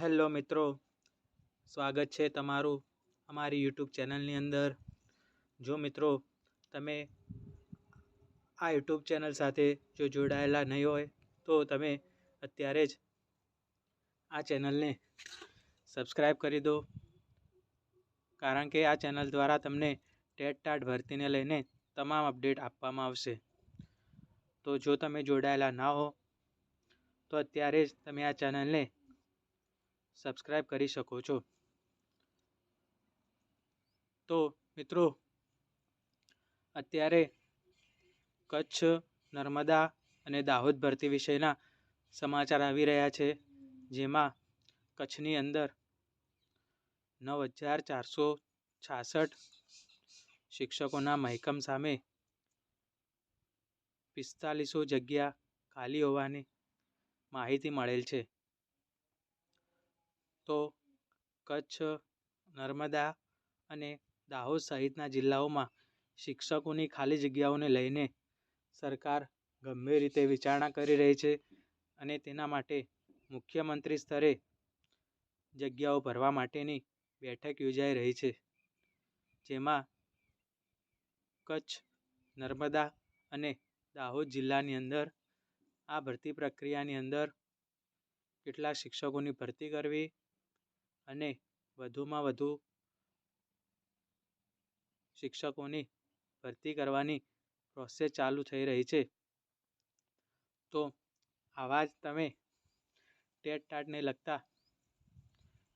Hello મિત્રો, સ્વાગત છે તમારું અમારી યુટ્યુબ ચેનલની અંદર. જો મિત્રો, તમે આ યુટ્યુબ ચેનલ સાથે જો જોડાયેલા નહીં હોય, તો તમે અત્યારે જ આ ચેનલને સબસ્ક્રાઈબ કરી દો. કારણ કે આ ચેનલ દ્વારા તમને ટેટ ટાટ ભરતીને લઈને તમામ અપડેટ આપવામાં આવશે. તો જો તમે જોડાયેલા ના હો, તો અત્યારે જ તમે આ ચેનલને સબસ્ક્રાઈબ કરી શકો છો. તો મિત્રો, અત્યારે કચ્છ, નર્મદા અને દાહોદ ભરતી વિષયના સમાચાર આવી રહ્યા છે, જેમાં કચ્છની અંદર નવ હજાર ચારસો છાસઠ શિક્ષકોના મહેકમ સામે પિસ્તાલીસો જગ્યા ખાલી હોવાની માહિતી મળેલ છે. તો કચ્છ, નર્મદા અને દાહોદ સહિતના જિલ્લાઓમાં શિક્ષકોની ખાલી જગ્યાઓને લઈને સરકાર ગંભીર રીતે વિચારણા કરી રહી છે અને તેના માટે મુખ્યમંત્રી સ્તરે જગ્યાઓ ભરવા માટેની બેઠક યોજાઈ રહી છે. જેમાં કચ્છ, નર્મદા અને દાહોદ જિલ્લાની અંદર આ ભરતી પ્રક્રિયાની અંદર કેટલા શિક્ષકોની ભરતી કરવી અને વધુમાં વધુ શિક્ષકોની ભરતી કરવાની પ્રોસેસ ચાલુ થઈ રહી છે. તો આવા જ તમે ટેટ ટાટને લગતા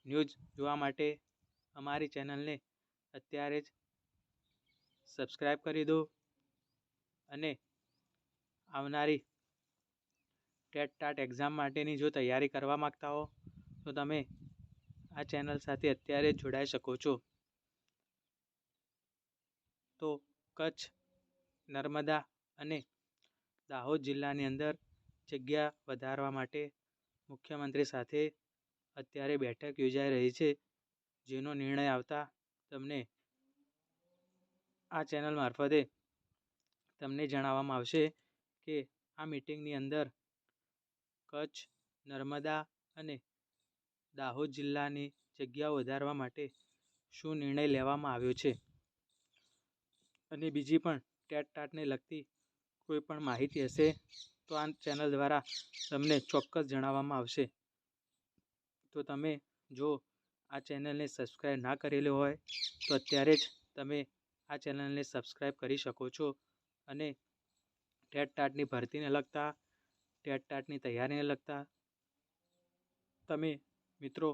ન્યૂઝ જોવા માટે અમારી ચેનલને અત્યારે જ સબસ્ક્રાઈબ કરી દો અને આવનારી ટેટ ટાટ એક્ઝામ માટેની જો તૈયારી કરવા માગતા હો, તો તમે આ ચેનલ સાથે અત્યારે જોડાઈ શકો છો. તો કચ્છ, નર્મદા અને દાહોદ જિલ્લાની અંદર જગ્યા વધારવા માટે મુખ્યમંત્રી સાથે અત્યારે બેઠક યોજાઈ રહી છે, જેનો નિર્ણય આવતા તમને આ ચેનલ મારફતે તમને જણાવવામાં આવશે કે આ મિટિંગની અંદર કચ્છ, નર્મદા અને દાહોદ જિલ્લાની જગ્યાઓ વધારવા માટે શું નિર્ણય લેવામાં આવ્યો છે? અને બીજી પણ ટેટ ટાટને લગતી કોઈ પણ માહિતી હશે તો આ ચેનલ દ્વારા તમને ચોક્કસ જણાવવામાં આવશે. તો તમે જો આ ચેનલને સબસ્ક્રાઈબ ના કરેલી હોય તો અત્યારે જ તમે આ ચેનલને સબસ્ક્રાઈબ કરી શકો છો અને ટેટ ટાટની ભરતીને લગતા, ટેટ ટાટની તૈયારીને લગતા તમે મિત્રો,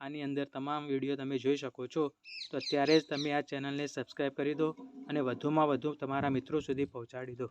આની અંદર તમામ વીડિયો તમે જોઈ શકો છો. તો અત્યારે જ તમે આ ચેનલને સબસ્ક્રાઈબ કરી દો અને વધુમાં વધુ તમારા મિત્રો સુધી પહોંચાડી દો.